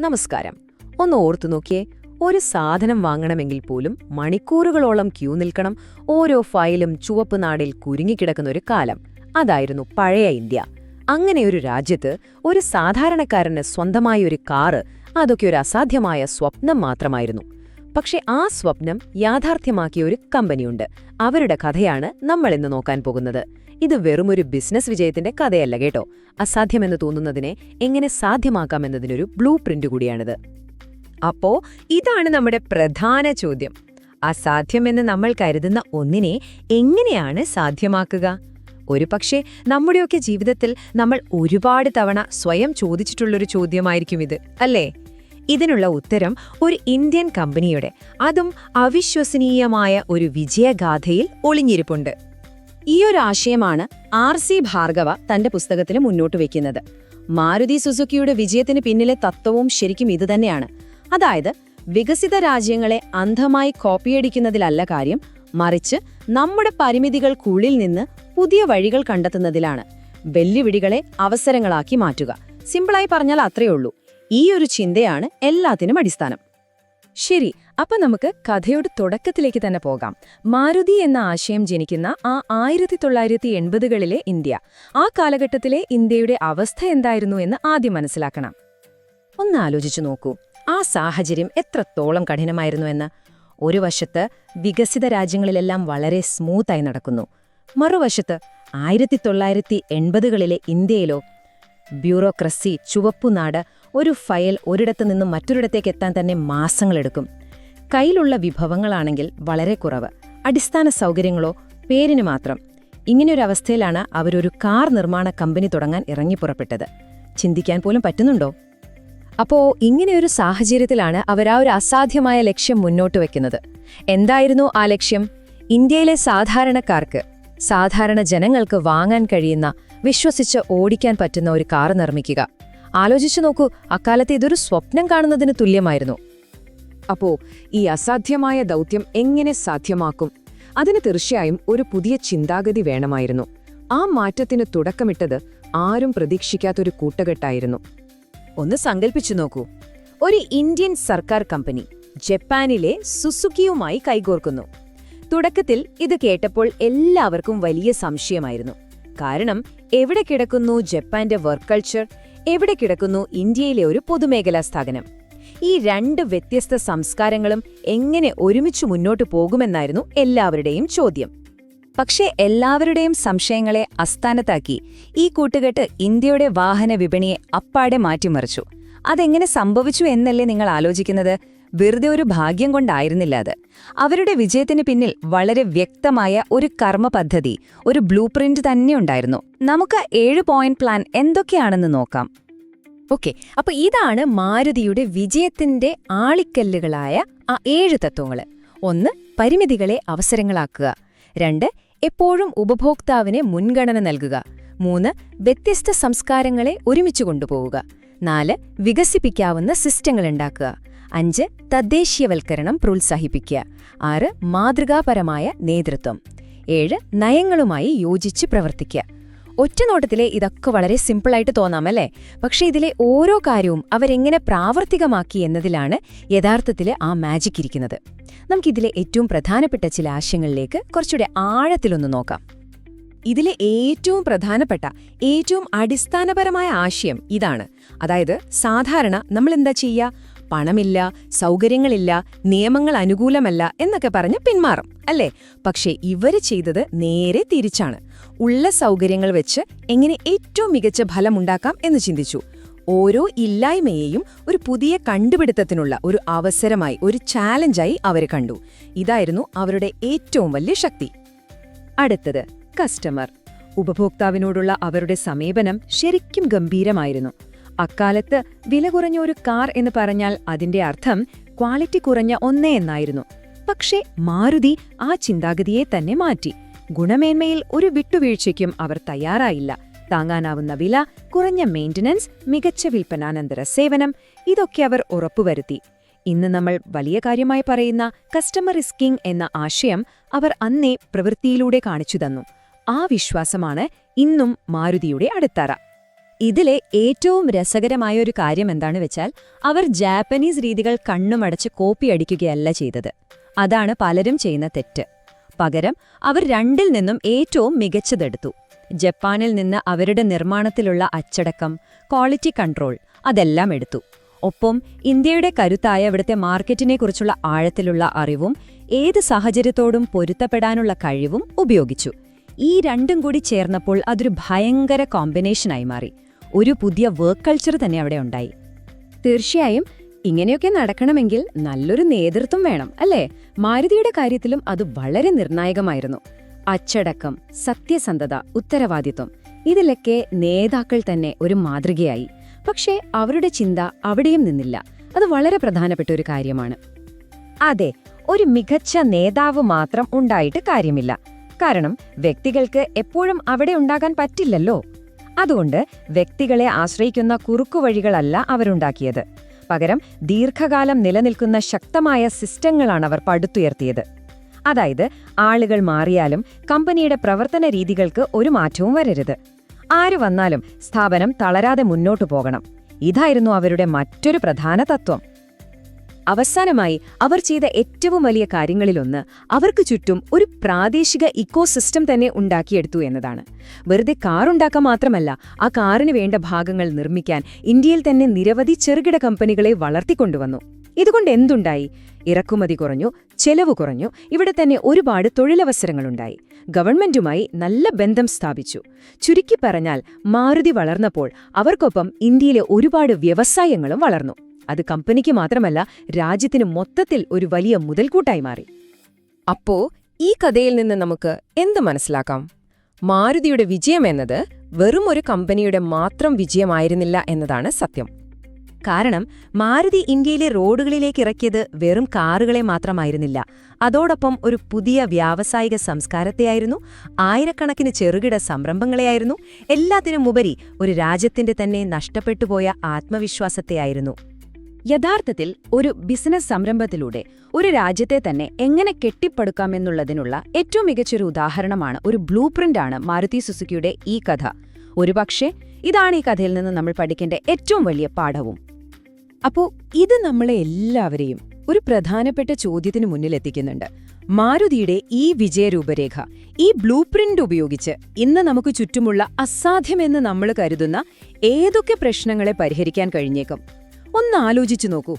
നമസ്കാരം. ഒന്ന് ഓർത്തു നോക്കിയേ ഒരു സാധനം വാങ്ങണമെങ്കിൽ പോലും മണിക്കൂറുകളോളം ക്യൂ നിൽക്കണം ഓരോ ഫയലും ചുവപ്പ് നാടിൽ കുരുങ്ങിക്കിടക്കുന്ന ഒരു കാലം. അതായിരുന്നു പഴയ ഇന്ത്യ. അങ്ങനെ ഒരു രാജ്യത്ത് ഒരു സാധാരണക്കാരന് സ്വന്തമായ ഒരു കാറ് അതൊക്കെ ഒരു അസാധ്യമായ സ്വപ്നം മാത്രമായിരുന്നു. പക്ഷെ ആ സ്വപ്നം യാഥാർത്ഥ്യമാക്കിയ ഒരു കമ്പനിയുണ്ട്. അവരുടെ കഥയാണ് നമ്മൾ ഇന്ന് നോക്കാൻ പോകുന്നത്. ഇത് വെറുമൊരു ബിസിനസ് വിജയത്തിന്റെ കഥയല്ല കേട്ടോ. അസാധ്യമെന്ന് തോന്നുന്നതിനെ എങ്ങനെ സാധ്യമാക്കാമെന്നതിനൊരു ബ്ലൂ പ്രിന്റ് കൂടിയാണിത്. അപ്പോ ഇതാണ് നമ്മുടെ പ്രധാന ചോദ്യം. അസാധ്യമെന്ന് നമ്മൾ കരുതുന്ന ഒന്നിനെ എങ്ങനെയാണ് സാധ്യമാക്കുക? ഒരു പക്ഷേ നമ്മുടെയൊക്കെ ജീവിതത്തിൽ നമ്മൾ ഒരുപാട് തവണ സ്വയം ചോദിച്ചിട്ടുള്ളൊരു ചോദ്യമായിരിക്കും ഇത് അല്ലേ? ഇതിനുള്ള ഉത്തരം ഒരു ഇന്ത്യൻ കമ്പനിയുടെ അതും അവിശ്വസനീയമായ ഒരു വിജയഗാഥയിൽ ഒളിഞ്ഞിരിപ്പുണ്ട്. ഈ ഒരു ആശയമാണ് ആർ സി ഭാർഗവ തന്റെ പുസ്തകത്തിൽ മുന്നോട്ട് വെക്കുന്നത്. മാരുതി സുസുക്കിയുടെ വിജയത്തിന് പിന്നിലെ തത്വവും ശരിക്കും ഇതുതന്നെയാണ് അതായത് വികസിത രാജ്യങ്ങളെ അന്ധമായി കോപ്പിയടിക്കുന്നതിലല്ല കാര്യം മറിച്ച് നമ്മുടെ പരിമിതികൾക്കുള്ളിൽ നിന്ന് പുതിയ വഴികൾ കണ്ടെത്തുന്നതിലാണ്. വെല്ലുവിളികളെ അവസരങ്ങളാക്കി മാറ്റുക. സിമ്പിളായി പറഞ്ഞാൽ അത്രയേ ഉള്ളൂ. ഈ ഒരു ചിന്തയാണ് എല്ലാത്തിനും അടിസ്ഥാനം. ശരി അപ്പൊ നമുക്ക് കഥയുടെ തുടക്കത്തിലേക്ക് തന്നെ പോകാം. മാരുതി എന്ന ആശയം ജനിക്കുന്ന ആ ആയിരത്തി തൊള്ളായിരത്തി എൺപതുകളിലെ ഇന്ത്യ. ആ കാലഘട്ടത്തിലെ ഇന്ത്യയുടെ അവസ്ഥ എന്തായിരുന്നു എന്ന് ആദ്യം മനസ്സിലാക്കണം. ഒന്ന് ആലോചിച്ചു നോക്കൂ. ആ സാഹചര്യം എത്രത്തോളം കഠിനമായിരുന്നു എന്ന്. ഒരു വശത്ത് വികസിത രാജ്യങ്ങളിലെല്ലാം വളരെ സ്മൂത്തായി നടക്കുന്നു. മറുവശത്ത് ആയിരത്തി തൊള്ളായിരത്തി എൺപതുകളിലെ ഇന്ത്യയിലോ ബ്യൂറോക്രസി ചുവപ്പുനാട് ഒരു ഫയൽ ഒരിടത്തു നിന്നും മറ്റൊരിടത്തേക്ക് എത്താൻ തന്നെ മാസങ്ങളെടുക്കും. കയ്യിലുള്ള വിഭവങ്ങളാണെങ്കിൽ വളരെ കുറവ്. അടിസ്ഥാന സൗകര്യങ്ങളോ പേരിന് മാത്രം. ഇങ്ങനെയൊരവസ്ഥയിലാണ് അവരൊരു കാർ നിർമ്മാണ കമ്പനി തുടങ്ങാൻ ഇറങ്ങിപ്പുറപ്പെട്ടത് ചിന്തിക്കാൻ പോലും പറ്റുന്നുണ്ടോ? അപ്പോ ഇങ്ങനെയൊരു സാഹചര്യത്തിലാണ് ആ ഒരു അസാധ്യമായ ലക്ഷ്യം മുന്നോട്ട് വെക്കുന്നത്. എന്തായിരുന്നു ആ ലക്ഷ്യം? ഇന്ത്യയിലെ സാധാരണക്കാർക്ക് സാധാരണ ജനങ്ങൾക്ക് വാങ്ങാൻ കഴിയുന്ന വിശ്വസിച്ച് ഓടിക്കാൻ പറ്റുന്ന ഒരു കാർ നിർമ്മിക്കുക. ആലോചിച്ചു നോക്കൂ അക്കാലത്ത് ഇതൊരു സ്വപ്നം കാണുന്നതിന് തുല്യമായിരുന്നു. അപ്പോ ഈ അസാധ്യമായ ദൗത്യം എങ്ങനെ സാധ്യമാക്കും? അതിന് തീർച്ചയായും ഒരു പുതിയ ചിന്താഗതി വേണമായിരുന്നു. ആ മാറ്റത്തിന് തുടക്കമിട്ടത് ആരും പ്രതീക്ഷിക്കാത്തൊരു കൂട്ടുകെട്ടായിരുന്നു. ഒന്ന് സങ്കല്പിച്ചു നോക്കൂ. ഒരു ഇന്ത്യൻ സർക്കാർ കമ്പനി ജപ്പാനിലെ സുസുക്കിയുമായി കൈകോർക്കുന്നു. തുടക്കത്തിൽ ഇത് കേട്ടപ്പോൾ എല്ലാവർക്കും വലിയ സംശയമായിരുന്നു. കാരണം എവിടെ കിടക്കുന്നു ജപ്പാന്റെ വർക്ക് കൾച്ചർ? എവിടെ കിടക്കുന്നു ഇന്ത്യയിലെ ഒരു പൊതുമേഖലാ സ്ഥാപനം? ഈ രണ്ട് വ്യത്യസ്ത സംസ്കാരങ്ങളും എങ്ങനെ ഒരുമിച്ച് മുന്നോട്ടു പോകുമെന്നായിരുന്നു എല്ലാവരുടെയും ചോദ്യം. പക്ഷേ എല്ലാവരുടെയും സംശയങ്ങളെ അസ്ഥാനത്താക്കി ഈ കൂട്ടുകെട്ട് ഇന്ത്യയുടെ വാഹന വിപണിയെ അപ്പാടെ മാറ്റിമറിച്ചു. അതെങ്ങനെ സംഭവിച്ചു എന്നല്ലേ നിങ്ങൾ ആലോചിക്കുന്നത്? വെറുതെ ഒരു ഭാഗ്യം കൊണ്ടായിരുന്നില്ല അത്. അവരുടെ വിജയത്തിന് പിന്നിൽ വളരെ വ്യക്തമായ ഒരു കർമ്മ പദ്ധതി ഒരു ബ്ലൂ പ്രിന്റ് തന്നെയുണ്ടായിരുന്നു നമുക്ക് ഏഴ് പോയിന്റ് പ്ലാൻ എന്തൊക്കെയാണെന്ന് നോക്കാം. ഓക്കെ അപ്പൊ ഇതാണ് മാരുതിയുടെ വിജയത്തിന്റെ ആളിക്കല്ലുകളായ ആ ഏഴ് തത്വങ്ങൾ ഒന്ന് പരിമിതികളെ അവസരങ്ങളാക്കുക. രണ്ട് എപ്പോഴും ഉപഭോക്താവിനെ മുൻഗണന നൽകുക. മൂന്ന് വ്യത്യസ്ത സംസ്കാരങ്ങളെ ഒരുമിച്ച് കൊണ്ടുപോവുക. നാല് വികസിപ്പിക്കാവുന്ന സിസ്റ്റങ്ങൾ ഉണ്ടാക്കുക. അഞ്ച് തദ്ദേശീയവൽക്കരണം പ്രോത്സാഹിപ്പിക്കുക. ആറ് മാതൃകാപരമായ നേതൃത്വം. ഏഴ് നയങ്ങളുമായി യോജിച്ച് പ്രവർത്തിക്കുക. ഒറ്റനോട്ടത്തിലെ ഇതൊക്കെ വളരെ സിമ്പിളായിട്ട് തോന്നാമല്ലേ പക്ഷെ ഇതിലെ ഓരോ കാര്യവും അവരെങ്ങനെ പ്രാവർത്തികമാക്കി എന്നതിലാണ് യഥാർത്ഥത്തിൽ ആ മാജിക് ഇരിക്കുന്നത്. നമുക്കിതിലെ ഏറ്റവും പ്രധാനപ്പെട്ട ചില ആശയങ്ങളിലേക്ക് കുറച്ചുകൂടെ ആഴത്തിലൊന്ന് നോക്കാം. ഇതിലെ ഏറ്റവും പ്രധാനപ്പെട്ട ഏറ്റവും അടിസ്ഥാനപരമായ ആശയം ഇതാണ്. അതായത് സാധാരണ നമ്മൾ എന്താ ചെയ്യുക പണമില്ല സൗകര്യങ്ങളില്ല നിയമങ്ങൾ അനുകൂലമല്ല എന്നൊക്കെ പറഞ്ഞ് പിന്മാറും അല്ലേ? പക്ഷേ ഇവർ ചെയ്തത് നേരെ തിരിച്ചാണ്. ഉള്ള സൗകര്യങ്ങൾ വെച്ച് എങ്ങനെ ഏറ്റവും മികച്ച ഫലമുണ്ടാക്കാം എന്ന് ചിന്തിച്ചു. ഓരോ ഇല്ലായ്മയെയും ഒരു പുതിയ കണ്ടുപിടുത്തത്തിനുള്ള ഒരു അവസരമായി ഒരു ചാലഞ്ചായി അവർ കണ്ടു. ഇതായിരുന്നു അവരുടെ ഏറ്റവും വലിയ ശക്തി. അടുത്തത് കസ്റ്റമർ. ഉപഭോക്താവിനോടുള്ള അവരുടെ സമീപനം ശരിക്കും ഗംഭീരമായിരുന്നു. അക്കാലത്ത് വില കുറഞ്ഞ ഒരു കാർ എന്ന് പറഞ്ഞാൽ അതിന്റെ അർത്ഥം ക്വാളിറ്റി കുറഞ്ഞ ഒന്നേ എന്നായിരുന്നു. പക്ഷേ മാരുതി ആ ചിന്താഗതിയെ തന്നെ മാറ്റി. ഗുണമേന്മയിൽ ഒരു വിട്ടുവീഴ്ചയ്ക്കും അവർ തയ്യാറായില്ല. താങ്ങാനാവുന്ന വില കുറഞ്ഞ മെയിന്റനൻസ് മികച്ച വിൽപ്പനാനന്തര സേവനം ഇതൊക്കെ അവർ ഉറപ്പുവരുത്തി. ഇന്ന് നമ്മൾ വലിയ കാര്യമായി പറയുന്ന കസ്റ്റമർ റിസ്കിംഗ് എന്ന ആശയം അവർ അന്നേ പ്രവൃത്തിയിലൂടെ കാണിച്ചു തന്നു. ആ വിശ്വാസമാണ് ഇന്നും മാരുതിയുടെ അടിത്തറ. ഇതിലെ ഏറ്റവും രസകരമായ ഒരു കാര്യം എന്താണ് വെച്ചാൽ അവർ ജാപ്പനീസ് രീതികൾ കണ്ണുമടച്ച് കോപ്പി അടിക്കുകയല്ല ചെയ്തത്. അതാണ് പലരും ചെയ്യുന്ന തെറ്റ്. പകരം അവർ രണ്ടിൽ നിന്നും ഏറ്റവും മികച്ചതെടുത്തു. ജപ്പാനിൽ നിന്ന് അവരുടെ നിർമ്മാണത്തിലുള്ള അച്ചടക്കം ക്വാളിറ്റി കൺട്രോൾ അതെല്ലാം എടുത്തു. ഒപ്പം ഇന്ത്യയുടെ കരുത്തായ ഇവിടുത്തെ മാർക്കറ്റിനെക്കുറിച്ചുള്ള ആഴത്തിലുള്ള അറിവും ഏത് സാഹചര്യത്തോടും പൊരുത്തപ്പെടാനുള്ള കഴിവും ഉപയോഗിച്ചു. ഈ രണ്ടും കൂടി ചേർന്നപ്പോൾ അതൊരു ഭയങ്കര കോമ്പിനേഷനായി മാറി. ഒരു പുതിയ വർക്ക് കൾച്ചർ തന്നെ അവിടെ ഉണ്ടായി. തീർച്ചയായും ഇങ്ങനെയൊക്കെ നടക്കണമെങ്കിൽ നല്ലൊരു നേതൃത്വം വേണം അല്ലേ? മാരുതിയുടെ കാര്യത്തിലും അത് വളരെ നിർണായകമായിരുന്നു. അച്ചടക്കം സത്യസന്ധത ഉത്തരവാദിത്വം ഇതിലൊക്കെ നേതാക്കൾ തന്നെ ഒരു മാതൃകയായി. പക്ഷേ അവരുടെ ചിന്ത അവിടെയും നിന്നില്ല. അത് വളരെ പ്രധാനപ്പെട്ട ഒരു കാര്യമാണ്. അതെ ഒരു മികച്ച നേതാവ് മാത്രം ഉണ്ടായിട്ട് കാര്യമില്ല. കാരണം വ്യക്തികൾക്ക് എപ്പോഴും അവിടെ ഉണ്ടാകാൻ പറ്റില്ലല്ലോ. അതുകൊണ്ട് വ്യക്തികളെ ആശ്രയിക്കുന്ന കുറുക്കുവഴികളല്ല അവരുണ്ടാക്കിയത്. പകരം ദീർഘകാലം നിലനിൽക്കുന്ന ശക്തമായ സിസ്റ്റങ്ങളാണ് അവർ പടുത്തുയർത്തിയത്. അതായത് ആളുകൾ മാറിയാലും കമ്പനിയുടെ പ്രവർത്തന രീതികൾക്ക് ഒരു മാറ്റവും വരരുത്. ആര് വന്നാലും സ്ഥാപനം തളരാതെ മുന്നോട്ടു പോകണം. ഇതായിരുന്നു അവരുടെ മറ്റൊരു പ്രധാന തത്വം. അവസാനമായി അവർ ചെയ്ത ഏറ്റവും വലിയ കാര്യങ്ങളിലൊന്ന് അവർക്ക് ചുറ്റും ഒരു പ്രാദേശിക ഇക്കോസിസ്റ്റം തന്നെ ഉണ്ടാക്കിയെടുത്തു എന്നതാണ്. വെറുതെ കാറുണ്ടാക്കാൻ മാത്രമല്ല ആ കാറിന് വേണ്ട ഭാഗങ്ങൾ നിർമ്മിക്കാൻ ഇന്ത്യയിൽ തന്നെ നിരവധി ചെറുകിട കമ്പനികളെ വളർത്തിക്കൊണ്ടുവന്നു. ഇതുകൊണ്ട് എന്തുണ്ടായി? ഇറക്കുമതി കുറഞ്ഞു ചെലവ് കുറഞ്ഞു ഇവിടെ തന്നെ ഒരുപാട് തൊഴിലവസരങ്ങളുണ്ടായി. ഗവൺമെന്റുമായി നല്ല ബന്ധം സ്ഥാപിച്ചു. ചുരുക്കി പറഞ്ഞാൽ മാരുതി വളർന്നപ്പോൾ അവർക്കൊപ്പം ഇന്ത്യയിലെ ഒരുപാട് വ്യവസായങ്ങളും വളർന്നു. അത് കമ്പനിക്ക് മാത്രമല്ല രാജ്യത്തിന് മൊത്തത്തിൽ ഒരു വലിയ മുതൽക്കൂട്ടായി മാറി. അപ്പോ ഈ കഥയിൽ നിന്ന് നമുക്ക് എന്ത് മനസ്സിലാക്കാം? മാരുതിയുടെ വിജയം എന്നത് വെറും ഒരു കമ്പനിയുടെ മാത്രം വിജയമായിരുന്നില്ല എന്നതാണ് സത്യം. കാരണം മാരുതി ഇന്ത്യയിലെ റോഡുകളിലേക്ക് ഇറക്കിയത് വെറും കാറുകളെ മാത്രമായിരുന്നില്ല. അതോടൊപ്പം ഒരു പുതിയ വ്യാവസായിക സംസ്കാരത്തെയായിരുന്നു ആയിരക്കണക്കിന് ചെറുകിട സംരംഭങ്ങളെയായിരുന്നു എല്ലാത്തിനുമുപരി ഒരു രാജ്യത്തിന്റെ തന്നെ നഷ്ടപ്പെട്ടുപോയ ആത്മവിശ്വാസത്തെയായിരുന്നു. യഥാർത്ഥത്തിൽ ഒരു ബിസിനസ് സംരംഭത്തിലൂടെ ഒരു രാജ്യത്തെ തന്നെ എങ്ങനെ കെട്ടിപ്പടുക്കാമെന്നുള്ളതിനുള്ള ഏറ്റവും മികച്ചൊരു ഉദാഹരണമാണ് ഒരു ബ്ലൂ പ്രിന്റാണ് മാരുതി സുസുക്കിയുടെ ഈ കഥ. ഒരുപക്ഷെ ഇതാണ് ഈ കഥയിൽ നിന്ന് നമ്മൾ പഠിക്കേണ്ട ഏറ്റവും വലിയ പാഠവും. അപ്പോൾ ഇത് നമ്മളെ എല്ലാവരെയും ഒരു പ്രധാനപ്പെട്ട ചോദ്യത്തിന് മുന്നിലെത്തിക്കുന്നുണ്ട് മാരുതിയുടെ ഈ വിജയരൂപരേഖ ഈ ബ്ലൂ പ്രിന്റ് ഉപയോഗിച്ച് ഇന്ന് നമുക്ക് ചുറ്റുമുള്ള അസാധ്യമെന്ന് നമ്മൾ കരുതുന്ന ഏതൊക്കെ പ്രശ്നങ്ങളെ പരിഹരിക്കാൻ കഴിഞ്ഞേക്കും? ഒന്ന് ആലോചിച്ചു നോക്കൂ